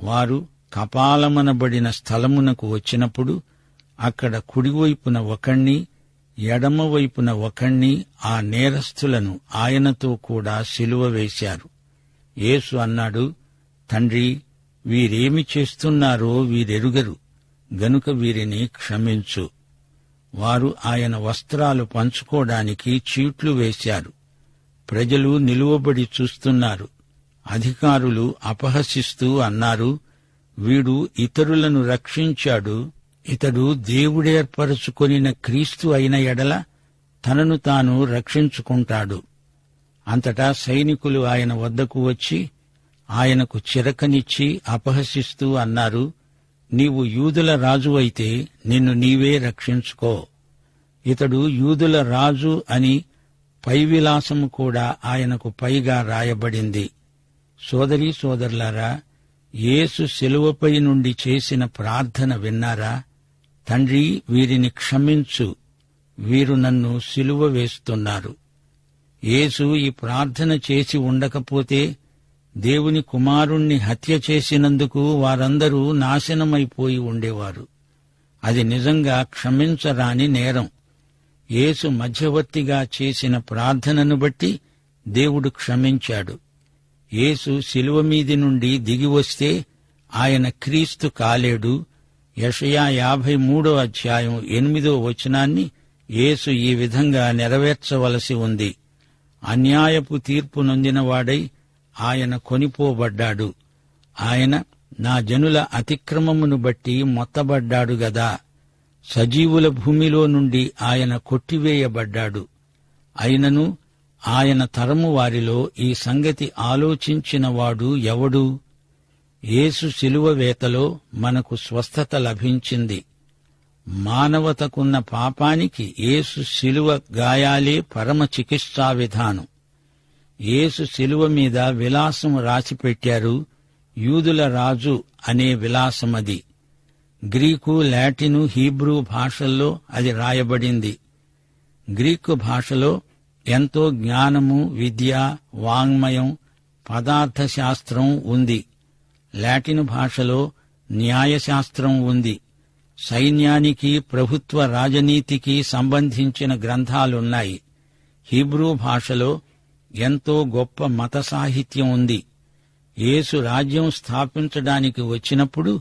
వారు కపాలమనబడిన స్థలమునకు వచ్చినప్పుడు అక్కడ కుడివైపున ఒకణ్ణి ఎడమవైపున ఒకణ్ణి ఆ నేరస్థులను ఆయనతో కూడా సిలువ వేశారు. యేసు అన్నాడు తండ్రి వీరేమి చేస్తున్నారో వీరెరుగరు గనుక వీరిని క్షమించు. వారు ఆయన వస్త్రాలు పంచుకోవడానికి చీట్లు వేశారు. ప్రజలు నిలువబడి చూస్తున్నారు. అధికారులు అపహసిస్తూ అన్నారు వీడు ఇతరులను రక్షించాడు ఇతడు దేవుడేర్పరచుకొనిన క్రీస్తు అయిన ఎడల తనను తాను రక్షించుకుంటాడు. అంతటా సైనికులు ఆయన వద్దకు వచ్చి ఆయనకు చిరకనిచ్చి అపహసిస్తూ అన్నారు నీవు యూదుల రాజు అయితే నిన్ను నీవే రక్షించుకో. ఇతడు యూదుల రాజు అని పైవిలాసము కూడా ఆయనకు పైగా రాయబడింది. సోదరీ సోదరులారా యేసు శిలువపై నుండి చేసిన ప్రార్థన విన్నారా? తండ్రి వీరిని క్షమించు. వీరు నన్ను సిలువ వేస్తున్నారు. యేసు ఈ ప్రార్థన చేసి ఉండకపోతే దేవుని కుమారుణ్ణి హత్య చేసినందుకు వారందరూ నాశనమైపోయి ఉండేవారు. అది నిజంగా క్షమించరాని నేరం. యేసు మధ్యవర్తిగా చేసిన ప్రార్థనను బట్టి దేవుడు క్షమించాడు. యేసు శిలువ మీది నుండి దిగివస్తే ఆయన క్రీస్తు కాలేడు. యషయా యాభై మూడో అధ్యాయం ఎనిమిదో వచనాన్ని యేసు ఈ విధంగా నెరవేర్చవలసి ఉంది. అన్యాయపు తీర్పు నొందినవాడై ఆయన కొనిపోబడ్డాడు. ఆయన నా జనుల అతిక్రమమును బట్టి మొత్తబడ్డాడు గదా. సజీవుల భూమిలో నుండి ఆయన కొట్టివేయబడ్డాడు. అయినను ఆయన తరము వారిలో ఈ సంగతి ఆలోచించినవాడు ఎవడు? యేసు శిలువ వేతలో మనకు స్వస్థత లభించింది. మానవతకున్న పాపానికి యేసు శిలువ గాయాలే పరమ చికిత్సా విధానం. యేసు శిలువ మీద విలాసం రాసిపెట్టారు యూదుల రాజు అనే విలాసమది. గ్రీకు లాటిను హీబ్రూ భాషల్లో అది రాయబడింది. గ్రీకు భాషలో ఎంతో జ్ఞానము విద్య వాంగ్మయం పదార్థ శాస్త్రం ఉంది. లాటిన్ భాషలో న్యాయశాస్త్రం ఉంది. సైన్యానికి ప్రభుత్వ రాజనీతికి సంబంధించిన గ్రంథాలున్నాయి. హీబ్రూ భాషలో ఎంతో గొప్ప మత సాహిత్యం ఉంది. యేసు రాజ్యం స్థాపించడానికి వచ్చినప్పుడు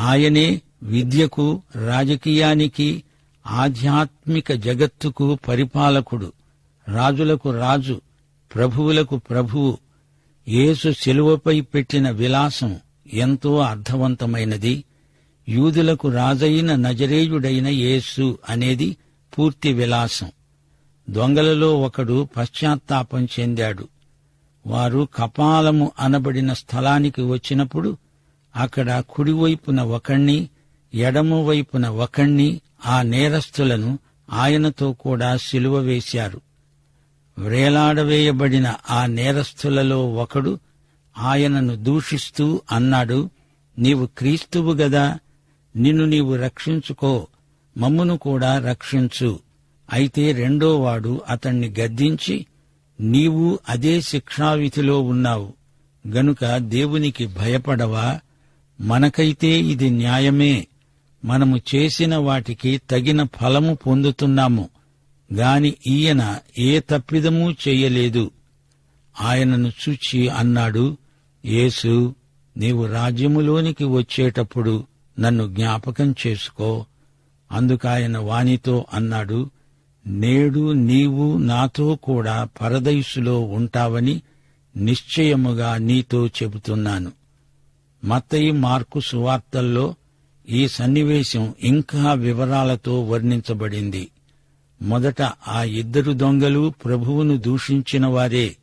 ఆయనే విద్యకు రాజకీయానికి ఆధ్యాత్మిక జగత్తుకు పరిపాలకుడు. రాజులకు రాజు ప్రభువులకు ప్రభువు యేసు శిలువపై పెట్టిన విలాసం ఎంతో అర్థవంతమైనది. యూదులకు రాజైన నజరేయుడైన యేసు అనేది పూర్తి విలాసం. దొంగలలో ఒకడు పశ్చాత్తాపం చెందాడు. వారు కపాలము అనబడిన స్థలానికి వచ్చినప్పుడు అక్కడ కుడివైపున ఒకణ్ణి ఎడమవైపున ఒకణ్ణి ఆ నేరస్తులను ఆయనతో కూడా సిలువ వేశారు. వ్రేలాడవేయబడిన ఆ నేరస్థులలో ఒకడు ఆయనను దూషిస్తూ అన్నాడు నీవు క్రీస్తువు గదా నిన్ను నీవు రక్షించుకో మమ్మును కూడా రక్షించు. అయితే రెండోవాడు అతణ్ణి గద్దించి నీవు అదే శిక్షావిధిలో ఉన్నావు గనుక దేవునికి భయపడవా? మనకైతే ఇది న్యాయమే. మనము చేసిన వాటికి తగిన ఫలము పొందుతున్నాము. గాని ఈయన ఏ తప్పిదమూ చెయ్యలేదు ఆయనను చూచి అన్నాడు యేసు నీవు రాజ్యములోనికి వచ్చేటప్పుడు నన్ను జ్ఞాపకం చేసుకో. అందుకాయన వానితో అన్నాడు నేడు నీవు నాతో కూడా పరదైసులో ఉంటావని నిశ్చయముగా నీతో చెబుతున్నాను. మత్తయి మార్కు సువార్తల్లో ఈ సన్నివేశం ఇంకా వివరాలతో వర్ణించబడింది. మొదట ఆ ఇద్దరు దొంగలు ప్రభువును దూషించిన వారే.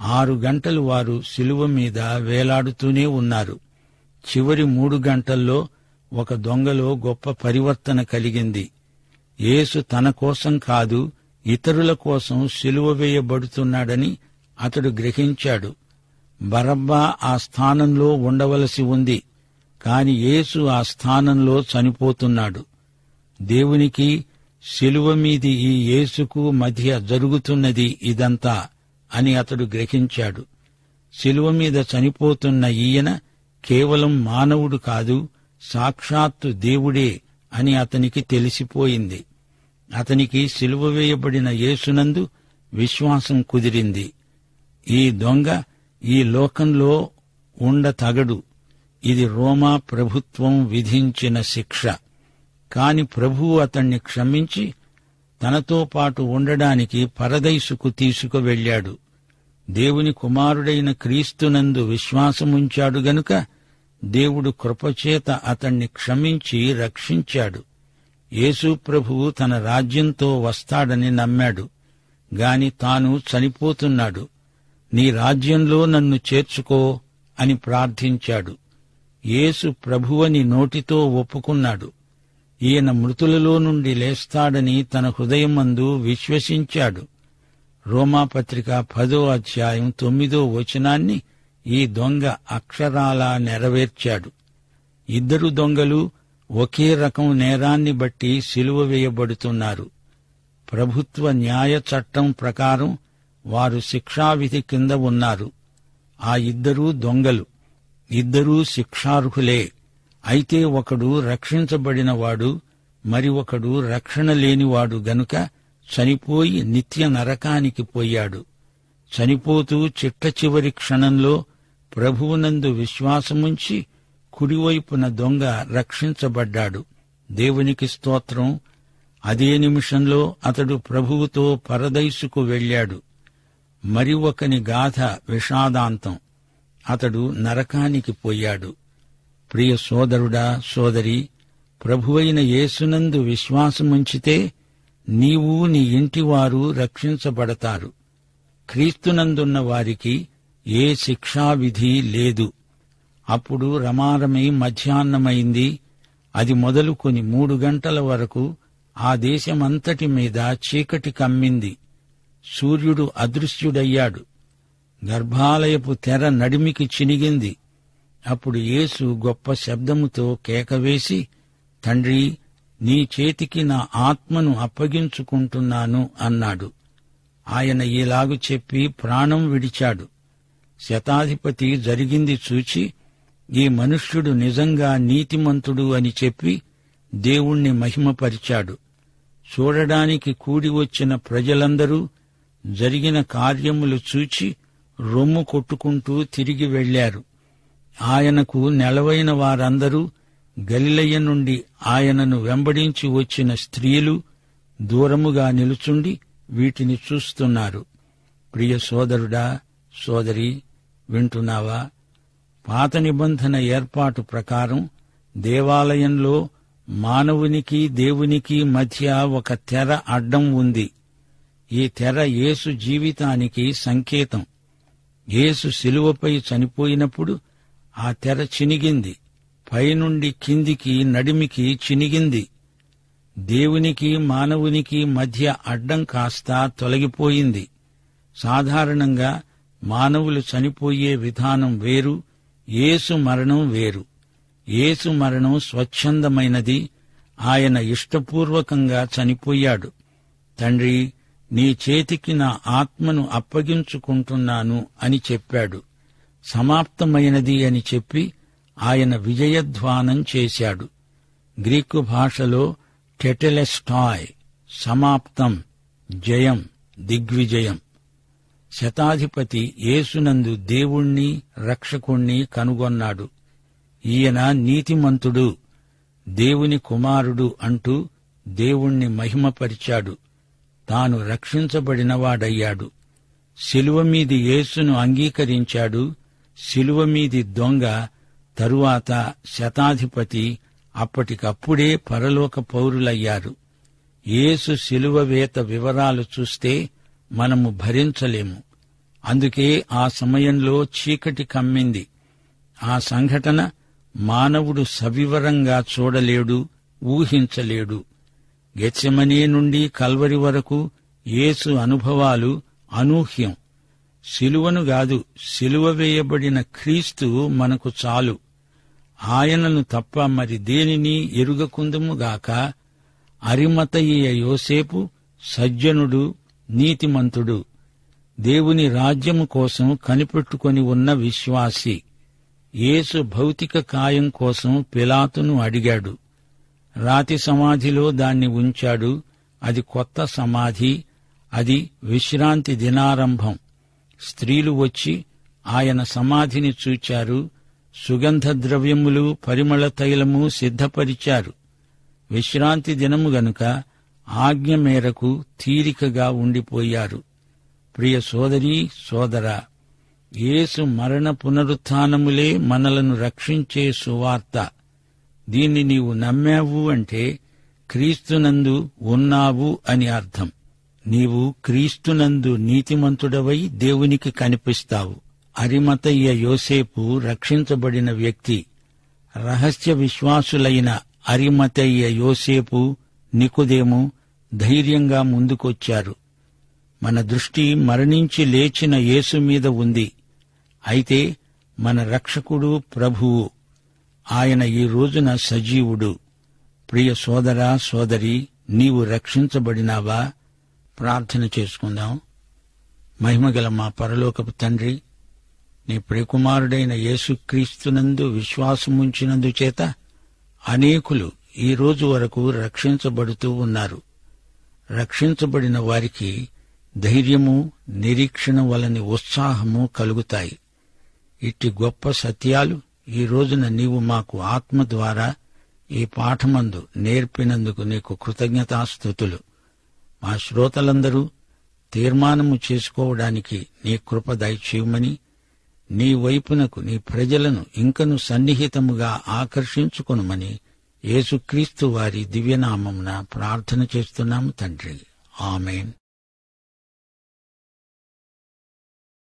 ఆరు గంటలు వారు శిలువ మీద వేలాడుతూనే ఉన్నారు. చివరి మూడు గంటల్లో ఒక దొంగలో గొప్ప పరివర్తన కలిగింది. యేసు తన కోసం కాదు ఇతరుల కోసం సిలువ వేయబడుతున్నాడని అతడు గ్రహించాడు. బరబ్బా ఆ స్థానంలో ఉండవలసి ఉంది కాని యేసు ఆ స్థానంలో చనిపోతున్నాడు. దేవునికి శిలువ మీది ఈ యేసుకు మధ్య జరుగుతున్నది ఇదంతా అని అతడు గ్రహించాడు. శిలువ మీద చనిపోతున్న ఈయన కేవలం మానవుడు కాదు సాక్షాత్తు దేవుడే అని అతనికి తెలిసిపోయింది. అతనికి సిలువ వేయబడిన యేసునందు విశ్వాసం కుదిరింది. ఈ దొంగ ఈ లోకంలో ఉండ తగడు ఇది రోమా ప్రభుత్వం విధించిన శిక్ష. కాని ప్రభువు అతణ్ణి క్షమించి తనతో పాటు ఉండడానికి పరదైసుకు తీసుకువెళ్ళాడు. దేవుని కుమారుడైన క్రీస్తునందు విశ్వాసముంచాడు గనుక దేవుడు కృపచేత అతణ్ణి క్షమించి రక్షించాడు. యేసు ప్రభువు తన రాజ్యంతో వస్తాడని నమ్మాడు. గాని తాను చనిపోతున్నాడు. నీ రాజ్యంలో నన్ను చేర్చుకో అని ప్రార్థించాడు. యేసు ప్రభువని నోటితో ఒప్పుకున్నాడు. ఈయన మృతులలో నుండి లేస్తాడని తన హృదయమందు విశ్వసించాడు. రోమాపత్రిక పదో అధ్యాయం తొమ్మిదో వచనాన్ని ఈ దొంగ అక్షరాలా నెరవేర్చాడు. ఇద్దరు దొంగలు ఒకే రకం నేరాన్ని బట్టి సిలువ వేయబడుతున్నారు. ప్రభుత్వ న్యాయ చట్టం ప్రకారం వారు శిక్షావిధి కింద ఉన్నారు. ఆ ఇద్దరూ దొంగలు. ఇద్దరూ శిక్షార్హులే. అయితే ఒకడు రక్షించబడినవాడు మరి ఒకడు రక్షణ లేనివాడు గనుక చనిపోయి నిత్య నరకానికి పోయాడు. చనిపోతూ చిట్ట చివరి క్షణంలో ప్రభువునందు విశ్వాసముంచి కుడివైపున దొంగ రక్షించబడ్డాడు. దేవునికి స్తోత్రం. అదే నిమిషంలో అతడు ప్రభువుతో పరదైసుకు వెళ్ళాడు. మరి ఒకని గాథ విషాదాంతం. అతడు నరకానికి పోయాడు. ప్రియ సోదరుడా సోదరి ప్రభువైన యేసునందు విశ్వాసముంచితే నీవు నీ ఇంటివారు రక్షించబడతారు. క్రీస్తునందున్న వారికి ఏ శిక్షావిధి లేదు. అప్పుడు రమారమై మధ్యాహ్నమైంది. అది మొదలుకొని మూడు గంటల వరకు ఆ దేశమంతటి మీద చీకటి కమ్మింది. సూర్యుడు అదృశ్యుడయ్యాడు. గర్భాలయపు తెర నడిమికి చినిగింది. అప్పుడు యేసు గొప్ప శబ్దముతో కేకవేసి తండ్రి నీ చేతికి నా ఆత్మను అప్పగించుకుంటున్నాను అన్నాడు. ఆయన ఇలాగు చెప్పి ప్రాణం విడిచాడు. శతాధిపతి జరిగింది చూచి ఈ మనుష్యుడు నిజంగా నీతిమంతుడు అని చెప్పి దేవుణ్ణి మహిమపరిచాడు. చూడడానికి కూడి వచ్చిన ప్రజలందరూ జరిగిన కార్యములు చూచి రొమ్ము కొట్టుకుంటూ తిరిగి వెళ్ళారు ఆయనకు నెలవైన వారందరూ గలిలయ్య నుండి ఆయనను వెంబడించి వచ్చిన స్త్రీలు దూరముగా నిలుచుండి వీటిని చూస్తున్నారు. ప్రియ సోదరుడా సోదరి వింటున్నావా? పాత నిబంధన ఏర్పాటు ప్రకారం దేవాలయంలో మానవునికి దేవునికి మధ్య ఒక తెర అడ్డం ఉంది. ఈ తెర యేసు జీవితానికి సంకేతం. యేసు శిలువపై చనిపోయినప్పుడు ఆ తెర చినిగింది. పైనుండి కిందికి నడిమికి చినిగింది. దేవునికి మానవునికి మధ్య అడ్డం కాస్త తొలగిపోయింది. సాధారణంగా మానవులు చనిపోయే విధానం వేరు యేసు మరణం వేరు. యేసు మరణం స్వచ్ఛందమైనది. ఆయన ఇష్టపూర్వకంగా చనిపోయాడు. తండ్రి నీ చేతికి నా ఆత్మను అప్పగించుకుంటున్నాను అని చెప్పాడు. సమాప్తమైనది అని చెప్పి ఆయన విజయధ్వానం చేశాడు. గ్రీకు భాషలో టెటెలెస్టాయ్ సమాప్తం జయం దిగ్విజయం. శతాధిపతి యేసునందు దేవుణ్ణి రక్షకుణ్ణి కనుగొన్నాడు. ఈయన నీతిమంతుడు దేవుని కుమారుడు అంటూ దేవుణ్ణి మహిమపరిచాడు. తాను రక్షించబడినవాడయ్యాడు. శిలువ మీది యేసును అంగీకరించాడు. శిలువ మీది దొంగ తరువాత శతాధిపతి అప్పటికప్పుడే పరలోక పౌరులయ్యారు. యేసు శిలువ వేత వివరాలు చూస్తే మనము భరించలేము. అందుకే ఆ సమయంలో చీకటి కమ్మింది. ఆ సంఘటన మానవుడు సవివరంగా చూడలేడు ఊహించలేడు. గెచ్చమనే నుండి కల్వరి వరకు యేసు అనుభవాలు అనూహ్యం. శిలువను గాదు శిలువ వేయబడిన క్రీస్తు మనకు చాలు. ఆయనను తప్ప మరి దేనిని ఎరుగకుందుముగాక అరిమతయ్య యోసేపు సజ్జనుడు నీతిమంతుడు దేవుని రాజ్యము కోసం కనిపెట్టుకొని ఉన్న విశ్వాసి. యేసు భౌతిక కాయం కోసం పిలాతును అడిగాడు. రాతి సమాధిలో దాన్ని ఉంచాడు. అది కొత్త సమాధి. అది విశ్రాంతి దినారంభం. స్త్రీలు వచ్చి ఆయన సమాధిని చూచారు సుగంధ ద్రవ్యములు పరిమళ తైలము సిద్ధపరిచారు. విశ్రాంతి దినము గనుక ఆజ్ఞ మేరకు తీరికగా ఉండిపోయారు. ప్రియ సోదరీ సోదరా యేసు మరణ పునరుత్నములే మనలను రక్షించే సువార్త. దీన్ని నీవు నమ్మావు అంటే క్రీస్తునందు ఉన్నావు అని అర్థం. నీవు క్రీస్తునందు నీతిమంతుడవై దేవునికి కనిపిస్తావు. అరిమతయ్య యోసేపు రక్షించబడిన వ్యక్తి. రహస్య విశ్వాసులైన అరిమతయ్య యోసేపు నికుదేము ధైర్యంగా ముందుకొచ్చారు. మన దృష్టి మరణించి లేచిన యేసు మీద ఉంది. అయితే మన రక్షకుడు ప్రభువు. ఆయన ఈ రోజున సజీవుడు. ప్రియ సోదరా సోదరి నీవు రక్షించబడినావా? ప్రార్థన చేసుకుందాం. మహిమగల మా పరలోకపు తండ్రి నీ ప్రియకుమారుడైన యేసుక్రీస్తునందు విశ్వాసముంచినందు చేత అనేకులు ఈ రోజు వరకు రక్షించబడుతూ ఉన్నారు. రక్షించబడిన వారికి ధైర్యము నిరీక్షణ వలని ఉత్సాహము కలుగుతాయి. ఇట్టి గొప్ప సత్యాలు ఈ రోజున నీవు మాకు ఆత్మ ద్వారా ఈ పాఠమందు నేర్పినందుకు నీకు కృతజ్ఞతాస్థుతులు. మా శ్రోతలందరూ తీర్మానము చేసుకోవడానికి నీ కృప దయచేయమని నీ వైపునకు నీ ప్రజలను ఇంకను సన్నిహితముగా ఆకర్షించుకొనుమని యేసుక్రీస్తు వారి దివ్యనామమున ప్రార్థన చేస్తున్నాము తండ్రి. ఆమెన్.